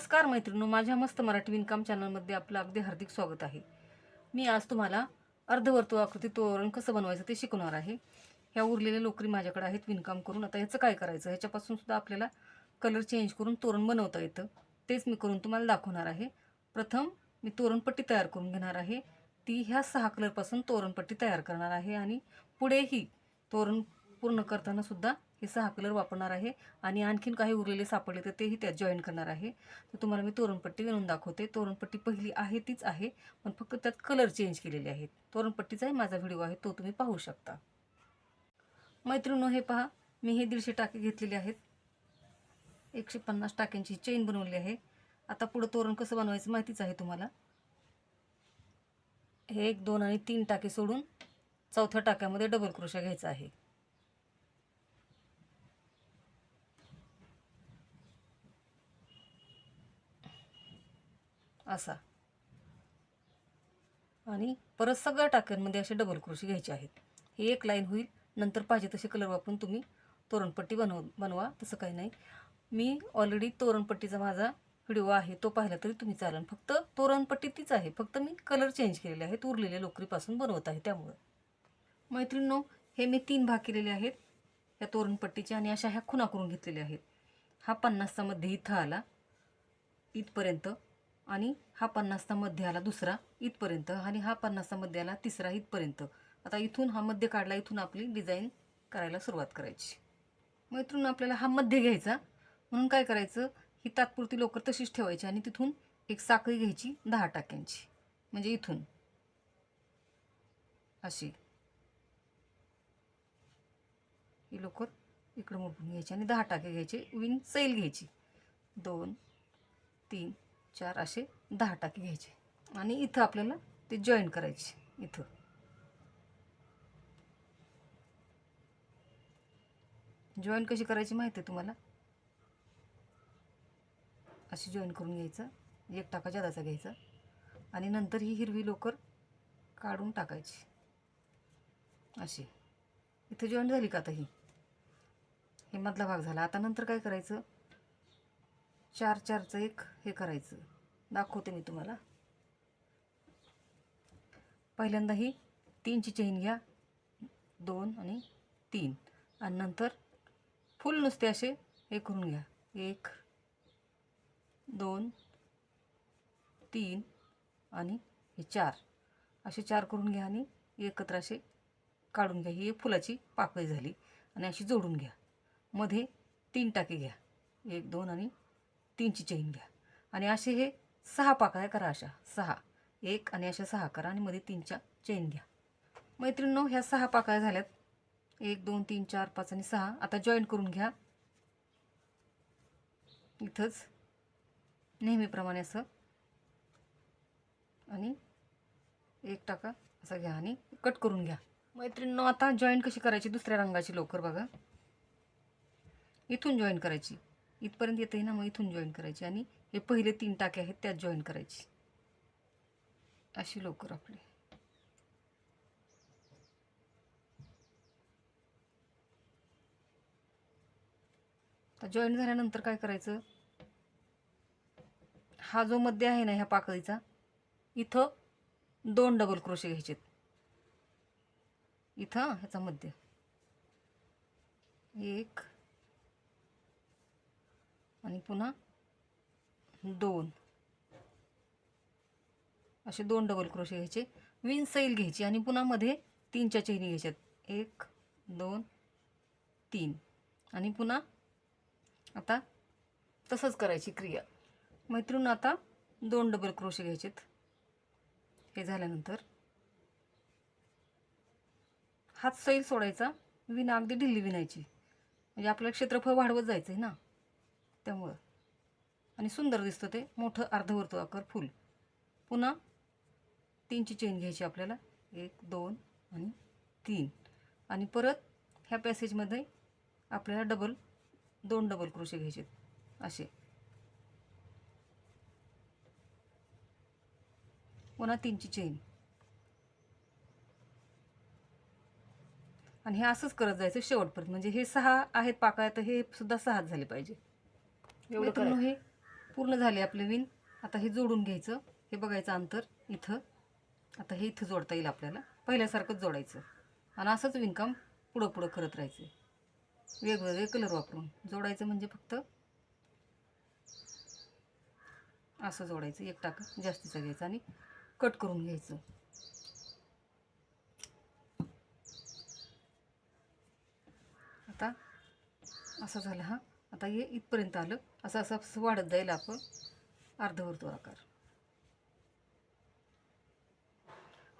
नमस्कार मैत्रिणो माझ्या मस्त मराठी विणकाम चॅनलमध्ये आपलं अगदी हार्दिक स्वागत आहे. मी आज तुम्हाला अर्धवर्तुळाकृती तोरण कसं बनवायचं ते शिकवणार आहे. ह्या उरलेल्या लोकरी माझ्याकडे आहेत विणकाम करून. आता ह्याचं काय करायचं? ह्याच्यापासून सुद्धा आपल्याला कलर चेंज करून तोरण बनवता येतं. तेच मी करून तुम्हाला दाखवणार आहे. प्रथम मी तोरणपट्टी तयार करून घेणार आहे. ती ह्या सहा कलरपासून तोरणपट्टी तयार करणार आहे आणि पुढेही तोरण पूर्ण करताना सुद्धा हे सहा कलर वापरणार आहे आणि आणखीन काही उरलेले सापडले तर तेही त्यात जॉईन करणार आहे. तर तुम्हाला मी तोरणपट्टी विणून दाखवते. तोरणपट्टी पहिली आहे तीच आहे पण फक्त त्यात कलर चेंज केलेले आहेत. तोरणपट्टीचाही माझा व्हिडिओ आहे तो तुम्ही पाहू शकता. मैत्रिणो हे पहा मी हे दीडशे टाके घेतलेले आहेत. एकशे पन्नास टाक्यांची चेन बनवली आहे. आता पुढं तोरण कसं बनवायचं माहितीच आहे तुम्हाला. हे एक दोन आणि तीन टाके सोडून चौथ्या टाक्यामध्ये डबल क्रोशा घ्यायचा आहे. असा. आणि परत सगळ्या टाक्यांमध्ये असे डबल क्रोशी घ्यायचे आहेत. ही एक लाईन होईल नंतर पाहिजे तसे कलर वापरून तुम्ही तोरणपट्टी बनव बनवा तसं काही नाही. मी ऑलरेडी तोरणपट्टीचा माझा व्हिडिओ आहे तो पाहिला तरी तुम्ही चालेल फक्त तोरणपट्टी तीच आहे. फक्त मी कलर चेंज केलेले आहेत उरलेल्या लोकरीपासून बनवत आहे त्यामुळं. मैत्रिणींनो हे मी तीन भाग केलेले आहेत या तोरणपट्टीचे आणि अशा ह्या खुणा करून घेतलेल्या आहेत. हा पन्नासचा मध्ये इथं आला. इथपर्यंत. आणि हा पन्नासचा मध्य आला दुसरा इथपर्यंत आणि हा पन्नासचा मध्य आला तिसरा इथपर्यंत. आता इथून हा मध्य काढला इथून आपली डिझाईन करायला सुरुवात करायची. मैत्रीण आपल्याला हा मध्ये घ्यायचा. म्हणून काय करायचं? ही तात्पुरती लोकर तशीच ठेवायची आणि तिथून एक साखळी घ्यायची दहा टाक्यांची. म्हणजे इथून. अशी. ही लोकर इकडं मोडून घ्यायची आणि दहा टाके घ्यायचे. विन सैल घ्यायची. दोन तीन चार असे दहा टाके घ्यायचे. आणि इथं आपल्याला ते जॉईन करायचे इथं. जॉईन कशी करायची माहिती आहे तुम्हाला? अशी जॉईन करून घ्यायचं एक टाका जादाचा घ्यायचा आणि नंतर ही हिरवी लोकर काढून टाकायची. अशी. इथं जॉईन झाली का आता ही? हे मधला भाग झाला. आता नंतर काय करायचं? चार चारचं एक हे करायचं. दाखवते मी तुम्हाला. पहिल्यांदा ही तीनची चेन घ्या. दोन आणि तीन. आणि नंतर फुल नुसते असे हे करून घ्या. एक दोन तीन आणि हे चार. असे चार करून घ्या आणि एकत्र असे काढून घ्या. ही एक फुलाची पाकळी झाली. आणि अशी जोडून घ्या. मध्ये तीन टाके घ्या. एक दोन आणि तीनची चेन घ्या. आणि असे हे सहा पाकळ्या करा अशा. सहा. एक आणि अशा सहा करा आणि मध्ये तीनच्या चेन घ्या. मैत्रिणींनो ह्या सहा पाकळ्या झाल्यात. एक दोन तीन चार पाच आणि सहा. आता जॉईन करून घ्या. इथंच. नेहमीप्रमाणे असं. आणि एक टाका असं घ्या आणि कट करून घ्या. मैत्रिणींनो आता जॉईन कशी करायची? दुसऱ्या रंगाची लोकर बघा. इथून जॉईन करायची. इथपर्यंत येते ना मग इथून जॉईन करायची. आणि हे पहिले तीन टाके आहेत त्यात जॉईन करायची. अशी लोकर आपली. तर जॉईन झाल्यानंतर काय करायचं? हा जो मध्य आहे ना ह्या पाकळीचा इथं दोन डबल क्रोशे घ्यायचे इथं ह्याचा मध्य. एक आणि पुन्हा दोन. असे दोन डबल क्रोशे घ्यायचे. विन सैल घ्यायची आणि पुन्हा मध्ये तीनच्या चेनी घ्यायच्यात. एक दोन तीन. आणि पुन्हा आता तसंच करायची क्रिया. मैत्रीण आता दोन डबल क्रोशे घ्यायचेत. हे झाल्यानंतर हात सैल सोडायचा. विना अगदी ढिल्ली विणायची. म्हणजे आपलं क्षेत्रफळ वाढवत जायचं आहे ना? त्यामुळं. आणि सुंदर दिसतं ते. मोठं अर्धवर्तुळाकार फूल. पुन्हा तीनची चेन घ्यायची आपल्याला. एक दोन आणि तीन. आणि परत ह्या पॅसेजमध्ये आपल्याला डबल दोन डबल क्रोशे घ्यायचे असे. पुन्हा तीनची चेन. आणि हे असंच करत जायचं शेवटपर्यंत. म्हणजे हे सहा आहेत पाकळ्या तर हे सुद्धा सहाच झाले पाहिजे. एवढं करा. हे पूर्ण झाले आपले विण आता हे जोडून घ्यायचं. हे बघायचं अंतर इथं. आता हे इथं जोडता येईल आपल्याला. पहिल्यासारखंच जोडायचं. आणि असंच विणकाम पुढं पुढं करत राहायचं. वेगवेगळे कलर वापरून. जोडायचं म्हणजे फक्त असं जोडायचं. एक टाका जास्तीचं घ्यायचं आणि कट करून घ्यायचं. आता असं झालं हा. आता हे इथपर्यंत आलं. असं असं वाढत जाईल आपण. अर्धवर्तुळ आकार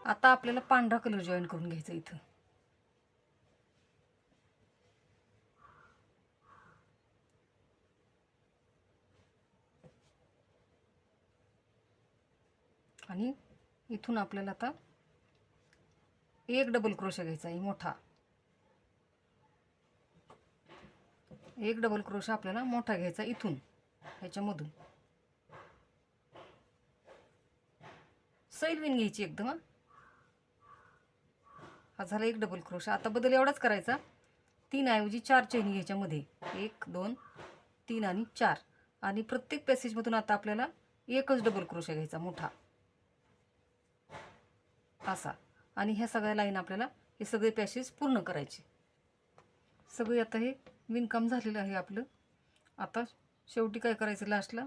आता आपल्याला पांढरा कलर जॉईन करून घ्यायचा इथं. आणि इथून आपल्याला आता एक डबल क्रोशा घ्यायचा आहे मोठा. एक डबल क्रोशा आपल्याला मोठा घ्यायचा इथून ह्याच्यामधून. सैलविन घ्यायची एकदम हा. झाला एक डबल क्रोशा आता बदल एवढाच करायचा. तीन ऐवजी चार चैनी घ्यायच्यामध्ये. एक दोन तीन आणि चार. आणि प्रत्येक पॅसेजमधून आता आपल्याला एकच डबल क्रोशा घ्यायचा मोठा. असा. आणि ह्या सगळ्या लाईन आपल्याला हे सगळे पॅसेज पूर्ण करायचे. सगळे आता हे विणकाम झालेलं आहे आपलं. आता शेवटी काय करायचं? लास्टला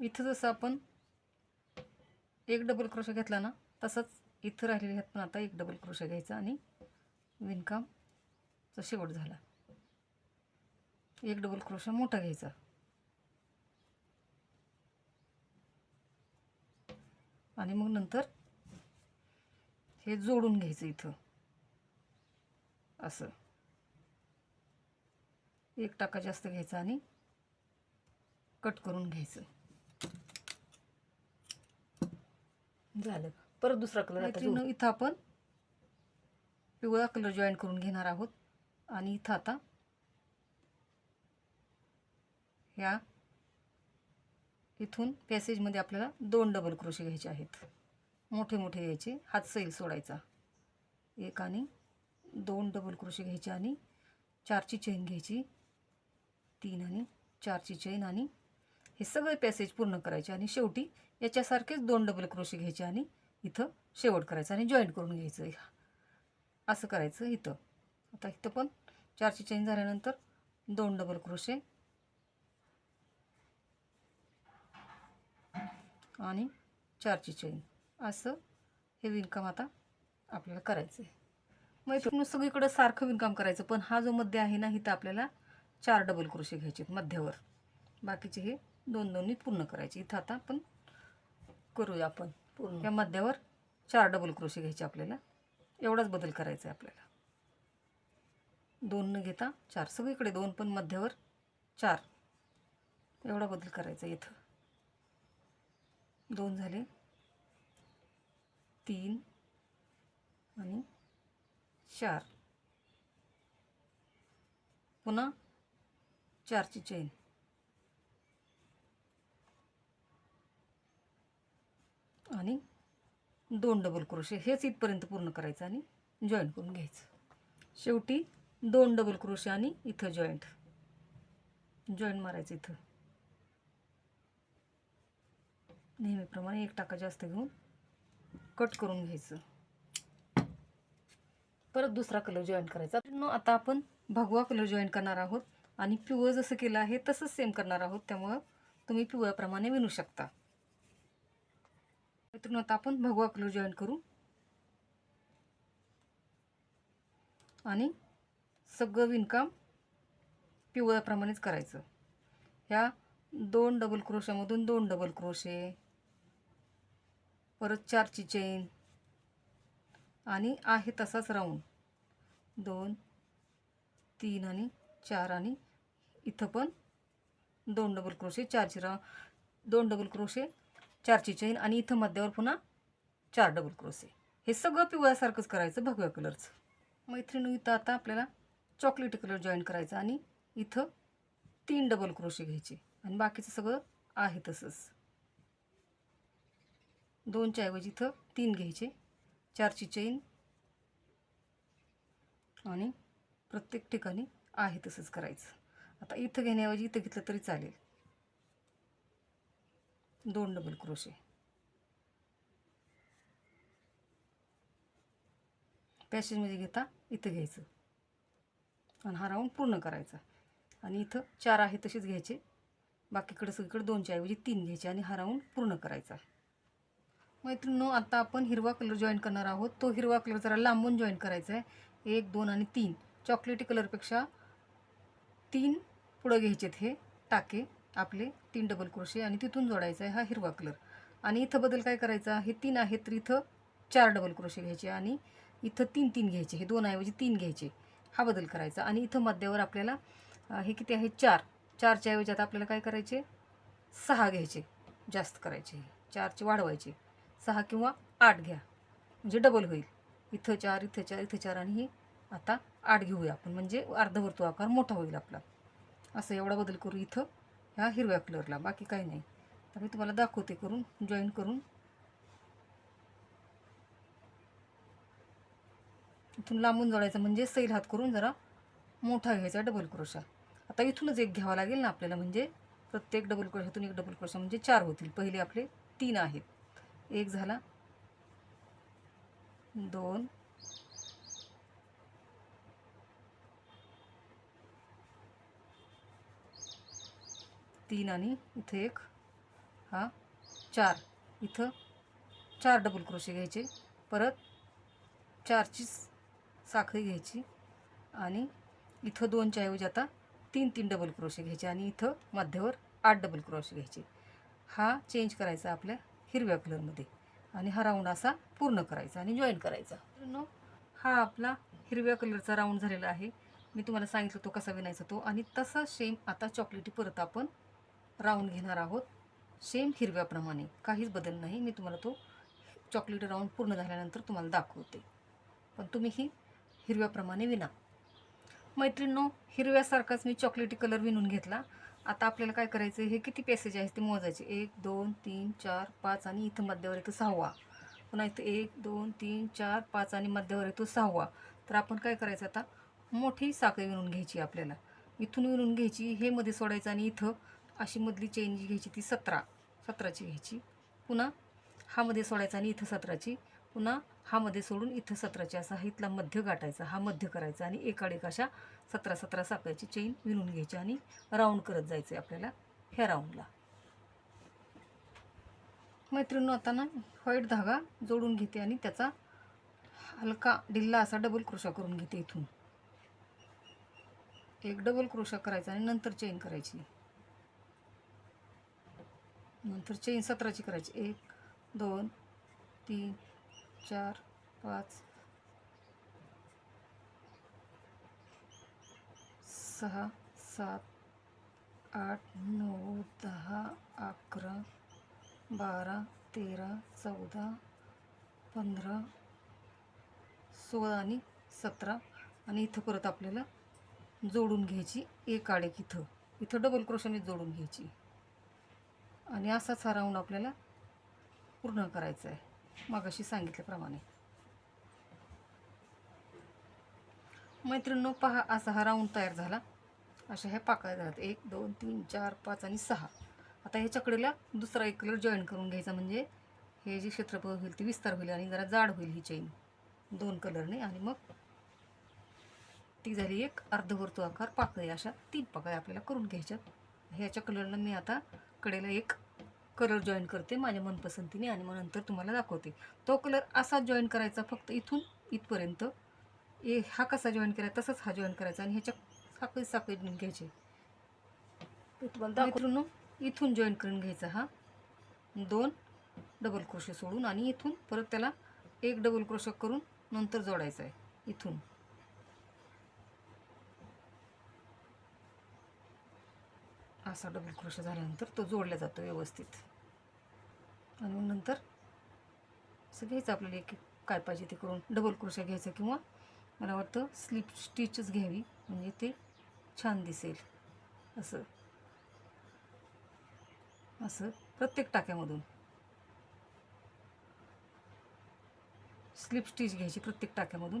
इथं जसं आपण एक डबल क्रोशा घेतला ना तसंच इथं राहिलेले आहेत पण आता एक डबल क्रोशा घ्यायचा आणि विणकामचा शेवट झाला. एक डबल क्रोशा मोठा घ्यायचा. आणि मग नंतर हे जोडून घ्यायचं इथं. असं. एक टाका जास्त घ्यायचा आणि कट करून घ्यायचं. झालं. परत दुसरा कलर आता. इथं आपण पिवळा कलर जॉईन करून घेणार आहोत. आणि इथं आता ह्या इथून पॅसेजमध्ये आपल्याला दोन डबल क्रोशे घ्यायचे आहेत. मोठे मोठे घ्यायचे. हात सैल सोडायचा. एक आणि दोन डबल क्रोशे घ्यायचे आणि चारची चेन घ्यायची. तीन आणि चारची चेन आणि हे सगळे पॅसेज पूर्ण करायचे आणि शेवटी याच्यासारखेच दोन डबल क्रोशे घ्यायचे आणि इथं शेवट करायचं आणि जॉईंट करून घ्यायचं. असं करायचं इथं. आता इथं पण चारची चेन झाल्यानंतर दोन डबल क्रोशे आणि चारची चेन असं हे विणकाम आता आपल्याला करायचं आहे मग इथून सगळीकडं सारखं विणकाम करायचं पण हा जो मध्य आहे ना इथं आपल्याला चार डबल क्रोशे घ्यायचे मध्यावर. बाकीचे हे दोन दोन्ही पूर्ण करायचे. इथं आता आपण करूया आपण. पूर्ण. या मध्यावर चार डबल क्रोशे घ्यायचे आपल्याला. एवढाच बदल करायचा आहे आपल्याला. दोन न घेता चार. सगळीकडे दोन पण मध्यावर चार. एवढा बदल करायचा आहे इथं. दोन झाले. तीन आणि चार. पुन्हा चारची चेन आणि दोन डबल क्रोशे हेच इथपर्यंत पूर्ण करायचं आणि जॉईंट करून घ्यायचं. शेवटी दोन डबल क्रोशे आणि इथं जॉईंट जॉईंट मारायचं इथं. नेहमीप्रमाणे एक टाका जास्त घेऊन कट करून घ्यायचं. परत दुसरा कलर जॉईन करायचा. आता आपण भगवा कलर जॉईन करणार आहोत. आणि पिवळं जसं केलं आहे तसंच सेम करणार आहोत. त्यामुळं तुम्ही पिवळ्याप्रमाणे विणू शकता. मित्रांनो आता आपण भगवा कलर जॉईन करू. आणि सगळं विणकाम पिवळ्याप्रमाणेच करायचं. ह्या दोन डबल क्रोशामधून दोन डबल क्रोशे परत चारची चेन आणि आहे तसाच राऊंड दोन तीन आणि चार आणि इथं पण दोन डबल क्रोशे चारची रा दोन डबल क्रोशे चारची चेन आणि इथं मध्यावर पुन्हा चार डबल क्रोशे हे सगळं पिवळ्यासारखंच करायचं भगव्या कलरचं मैत्रिणी इथं आता आपल्याला चॉकलेटी कलर जॉईन करायचा आणि इथं तीन डबल क्रोशे घ्यायचे. आणि बाकीचं सगळं आहे तसंच. दोनच्या ऐवजी इथं तीन घ्यायचे चारची चेन आणि प्रत्येक ठिकाणी आहे तसंच करायचं. आता इथं घेण्याऐवजी इथं घेतलं तरी चालेल. दोन डबल क्रोशे पॅसेजमध्ये घेता इथं घ्यायचं. आणि हा राऊंड पूर्ण करायचा. आणि इथं चार आहे तसेच घ्यायचे. बाकीकडे सगळीकडे दोनच्या म्हणजे ऐवजी तीन घ्यायचे आणि हा राऊंड पूर्ण करायचा. मैत्रिणीनो आता आपण हिरवा कलर जॉईन करणार आहोत. तो हिरवा कलर जरा लांबून जॉईन करायचा आहे. एक दोन आणि तीन. चॉकलेटी कलरपेक्षा तीन पुढं घ्यायचेत हे टाके आपले तीन डबल क्रोशे आणि तिथून जोडायचा आहे हा हिरवा कलर आणि इथं बदल काय करायचा? हे तीन आहेत तर इथं चार डबल क्रोशे घ्यायचे आणि इथं तीन तीन घ्यायचे हे दोन ऐवजी तीन घ्यायचे. हा बदल करायचा. आणि इथं मध्यावर आपल्याला हे किती आहे? चार. चारच्या ऐवजी आता आपल्याला काय करायचे? सहा घ्यायचे. जास्त करायचे. चारचे वाढवायचे. सहा किंवा आठ घ्या. म्हणजे डबल होईल. इथं चार इथं चार इथं चार आणि हे आता आठ घेऊया आपण. म्हणजे अर्धवर्तुळ आकार मोठा होईल आपला. असं एवढा बदल करू इथं ह्या हिरव्या कलरला बाकी काही नाही. तर मी तुम्हाला दाखवते करून जॉईन करून. इथून लांबून जोडायचं म्हणजे सैल हात करून जरा मोठा घ्यायचा डबल क्रोशा आता इथूनच एक घ्यावा लागेल ना आपल्याला म्हणजे प्रत्येक डबल क्रोशातून एक डबल क्रोशा म्हणजे चार होतील. पहिले आपले तीन आहेत. एक झाला. दोन तीन आणि इथं एक हा चार. इथं चार डबल क्रोशे घ्यायचे. परत चारची साखळी घ्यायची. आणि इथं दोनच्या ऐवजी आता तीन तीन डबल क्रोशे घ्यायचे. आणि इथं मध्यावर आठ डबल क्रोशे घ्यायचे. हा चेंज करायचा आपल्या हिरव्या कलरमध्ये आणि हा राऊंड असा पूर्ण करायचा आणि जॉईन करायचा. नो हा आपला हिरव्या कलरचा राऊंड झालेला आहे. मी तुम्हाला सांगितलं तो कसा विणायचा तो. आणि तसा सेम आता चॉकलेटी परत आपण राऊंड घेणार आहोत. सेम हिरव्याप्रमाणे. काहीच बदल नाही. मी तुम्हाला तो चॉकलेटी राऊंड पूर्ण झाल्यानंतर तुम्हाला दाखवते. पण तुम्ही ही हिरव्याप्रमाणे विना. मैत्रिणींनो हिरव्यासारखाच मी चॉकलेटी कलर विणून घेतला. आता आपल्याला काय करायचं हे किती पॅसेज आहेत ते मोजायचे. एक दोन तीन चार पाच आणि इथं मध्यावर येतो सहावा. पुन्हा इथं एक दोन तीन चार पाच आणि मध्यावर येतो सहावा. तर आपण काय करायचं आता? मोठी साखळी विणून घ्यायची आपल्याला. इथून विणून घ्यायची. हे मध्ये सोडायचं आणि इथं अशी मधली चेन जी घ्यायची ती सतरा सतराची घ्यायची. पुन्हा हा मध्ये सोडायचा आणि इथं सतराची. पुन्हा हा मध्ये सोडून इथं सतराची. असा हा इथला मध्य गाठायचा हा मध्य करायचा आणि एकाडेक अशा सतरा सतरा साखळ्याची चेन विणून घ्यायची आणि राऊंड करत जायचं आहे आपल्याला ह्या राऊंडला मैत्रिणी आता ना व्हाईट धागा जोडून घेते आणि त्याचा हलका ढिल्ला असा डबल क्रोशा करून घेते इथून. एक डबल क्रोशा करायचा आणि नंतर चेन करायची. नंतर चेन सतराची करायची. एक दोन तीन चार पाच सहा सात आठ नऊ दहा अकरा बारा तेरा चौदा पंधरा सोळा आणि सतरा. आणि इथं परत आपल्याला जोडून घ्यायची एक आडेक इथं. इथं डबल क्रोशाने जोडून घ्यायची. आणि असाच हा राऊंड आपल्याला पूर्ण करायचा आहे मागाशी सांगितल्याप्रमाणे. मैत्रिणींनो पहा असा हा राऊंड तयार झाला. अशा ह्या पाकळ्या झाल्यात. एक दोन तीन चार पाच आणि सहा. आता ह्याच्या कडेला दुसरा एक कलर जॉईन करून घ्यायचा म्हणजे हे जे क्षेत्रफळ होईल ते विस्तार होईल आणि जरा जाड होईल ही चेन दोन कलरने आणि मग ती झाली एक अर्धवर्तुळाकार पाकळी. अशा तीन पाकळ्या आपल्याला करून घ्यायच्यात. ह्याच्या कलरनं मी आता कडेला एक कलर जॉईन करते माझ्या मनपसंतीने आणि मग नंतर तुम्हाला दाखवते. तो कलर असा जॉईन करायचा फक्त इथून इथपर्यंत. ए हा कसा जॉईन करायचा तसाच हा जॉईन करायचा आणि ह्याच्या साखळी साखळी घ्यायचे. दाखवून इथून जॉईन करून घ्यायचा हा. दोन डबल क्रोशे सोडून आणि इथून परत त्याला एक डबल क्रोशे करून नंतर जोडायचा आहे. इथून. असा डबल क्रोशा झाल्यानंतर तो जोडला जातो व्यवस्थित. आणि मग नंतर असं घ्यायचं आपल्याला एक एक काय पाहिजे ते करून डबल क्रोशा घ्यायचा किंवा मला वाटतं स्लिप स्टिचच घ्यावी म्हणजे ते छान दिसेल. असं. असं प्रत्येक टाक्यामधून. स्लिप स्टिच घ्यायची प्रत्येक टाक्यामधून.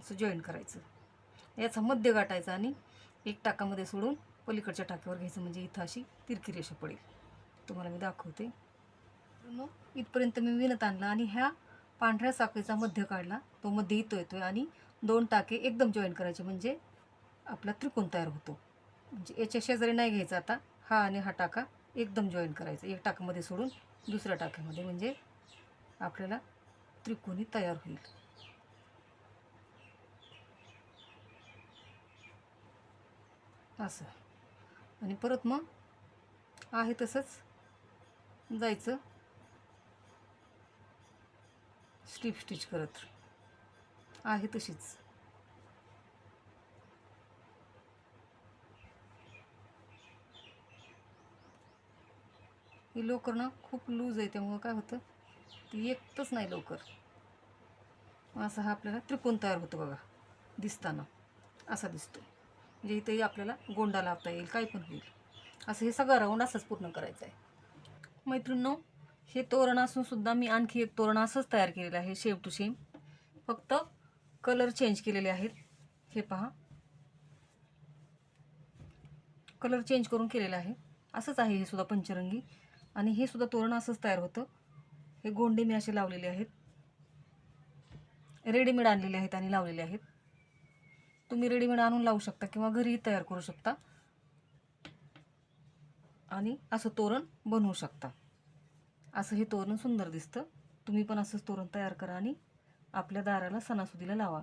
असं जॉईन करायचं. याचा मध्य गाठायचा आणि एक टाकामध्ये सोडून पलीकडच्या टाकीवर घ्यायचं म्हणजे इथं अशी तिरकी रेषा पडेल. तुम्हाला मी दाखवते. मग इथपर्यंत मी विणत आणला आणि ह्या पांढऱ्या साखळीचा मध्य काढला. तो मध्ये इथं येतो आहे आणि दोन टाके एकदम जॉईन करायचे म्हणजे आपला त्रिकोण तयार होतो. म्हणजे याच्या शेजारी नाही घ्यायचा आता. हा आणि हा टाका एकदम जॉईन करायचा. एक टाकामध्ये सोडून दुसऱ्या टाक्यामध्ये म्हणजे आपल्याला त्रिकोणी तयार होईल. असं. आणि परत मग आहे तसंच जायचं. स्ट्रीप स्टिच करत. आहे तशीच. ही लोकर ना खूप लूज आहे त्यामुळं काय होतं ती येतच नाही लवकर. असा हा आपल्याला त्रिकोण तयार होतो बघा दिसताना. असा दिसतो म्हणजे इथेही आपल्याला गोंडा लावता येईल काय पण होईल. असं हे सगळं राऊंड असंच पूर्ण करायचं आहे मैत्रिणींनो हे तोरण असून सुद्धा मी आणखी एक तोरण असंच तयार केलेलं आहे शेप टू शेम फक्त कलर चेंज केलेले आहेत. हे पहा. कलर चेंज करून केलेलं आहे. असंच आहे हे सुद्धा पंचरंगी. आणि हे सुद्धा तोरण असंच तयार होतं. हे गोंडे मी असे लावलेले आहेत. रेडीमेड आणलेले आहेत आणि लावलेले आहेत. तुम्ही रेडीमेड आणून लावू शकता किंवा घरीही तयार करू शकता. आणि असं तोरण बनवू शकता. असं हे तोरण सुंदर दिसतं. तुम्ही पण असंच तोरण तयार करा आणि आपल्या दाराला सणासुदीला लावा.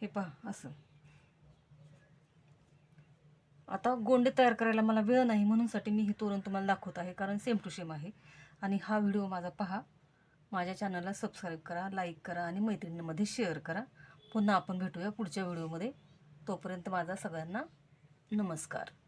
हे पहा असं. आता गोंडे तयार करायला मला वेळ नाही म्हणूनसाठी मी हे तोरण तुम्हाला दाखवत आहे कारण सेम टू सेम आहे. आणि हा व्हिडिओ माझा पहा. माझ्या चॅनलला सबस्क्राईब करा लाईक करा आणि मैत्रिणींमध्ये शेअर करा. पुन्हा आपण भेटूया पुढच्या व्हिडिओमध्ये. तोपर्यंत माझा सगळ्यांना नमस्कार.